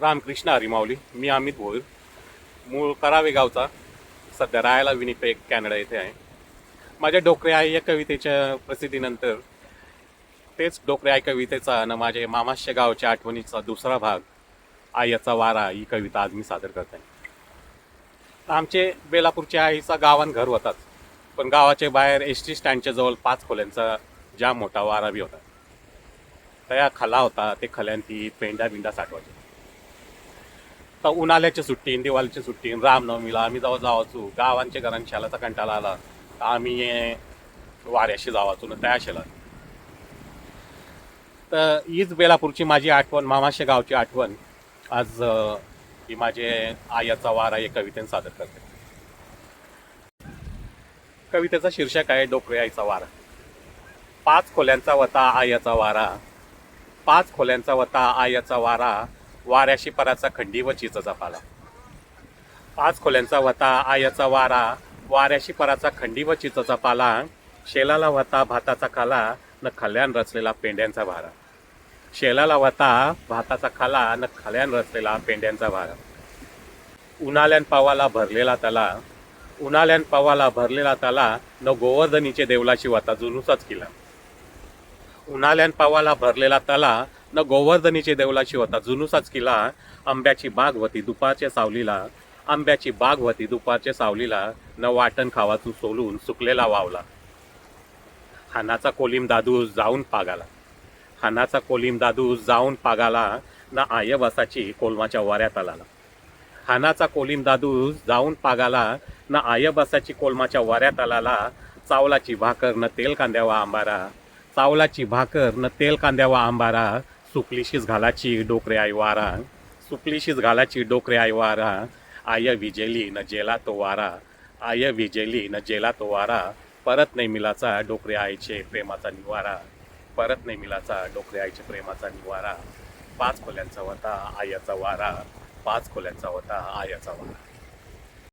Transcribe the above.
रामकृष्ण हरिमावली मी अमित भोईर. मूळ करावे गावचा सध्या राहायला विनिपेग कॅनडा येथे आहे. माझ्या डोकरे आई या कवितेच्या प्रसिद्धीनंतर तेच डोकरे आई कवितेचा आणि माझे मामाशे गावच्या आठवणीचा दुसरा भाग आईचा वारा ही कविता आज मी सादर करत आहे आमचे बेलापूरच्या आईचा गावान घर होताच पण गावाच्या बाहेर एस टी स्टँडच्या जवळ पाच खोल्यांचा जाम मोठा वारा बी होता. त्या खला होता ते खल्यांती पेंडा बिंडा साठवायचे. तर उन्हाळ्याच्या सुट्टीन दिवाळीच्या सुट्टीन रामनवमीला आम्ही जेव्हा जावाचो गावांच्या घरांनी शालाचा कंटाळा आला. तर आम्ही वाऱ्याशी जावाचो ना त्या शेला तर हीच बेलापूरची माझी आठवण मामाशे गावची आठवण. आज ही माझे आयाचा वारा या कवितेने सादर करते. कवितेचा शीर्षक आहे डोकळे आईचा वारा. पाच खोल्यांचा वता आयाचा वारा. पाच खोल्यांचा वता आयाचा वारा. वाऱ्याशी पराचा खंडी व चिचाचा पाला पाच खोल्यांचा वता आयाचा वारा वाऱ्याशी पराचा खंडी व चिचाचा पाला शेलाला वता भाताचा खाला न खल्यान रचलेला पेंड्यांचा भारा शेलाला वता भाताचा खाला न खल्यान रचलेला पेंड्यांचा भारा उन्हाळ्यान पावाला भरलेला तला उन्हाळ्यान पावाला भरलेला तला न गोवर्धनीचे देवलाची वता जुनुसाच केला. उन्हाळ्यान पावाला भरलेला तला न गोवर्धनीचे देवलाशी होता. जुनुसाच किला. आंब्याची बाग होती दुपारच्या सावलीला. आंब्याची बाग होती दुपारच्या सावलीला. न वाटण खावातून सोलून सुकलेला वावला. हानाचा कोलीम दादू जाऊन पागाला. हानाचा कोलीम दादू जाऊन पागाला. ना आयबसाची कोलमाच्या वाऱ्यात आला. हानाचा कोलीम दादू जाऊन पागाला. ना आयबसाची कोलमाच्या वाऱ्यात आला. चावलाची भाकर न तेल कांद्यावा आंबारा. चावलाची भाकर न तेल कांद्यावा आंबारा. सुकलीशीच घालाची डोकरे आई वारा. सुकलीशीच घालाची डोकरे आईवारा आय विजेली न जेला तो वारा. आय विजेली न जेला तो वारा. परत नाही मिलाचा डोकरे आईचे प्रेमाचा निवारा. परत नाही मिलाचा डोकरे आईचे प्रेमाचा निवारा. पाच खोल्यांचा होता आयाचा वारा. पाच खोल्यांचा होता आयाचा वारा.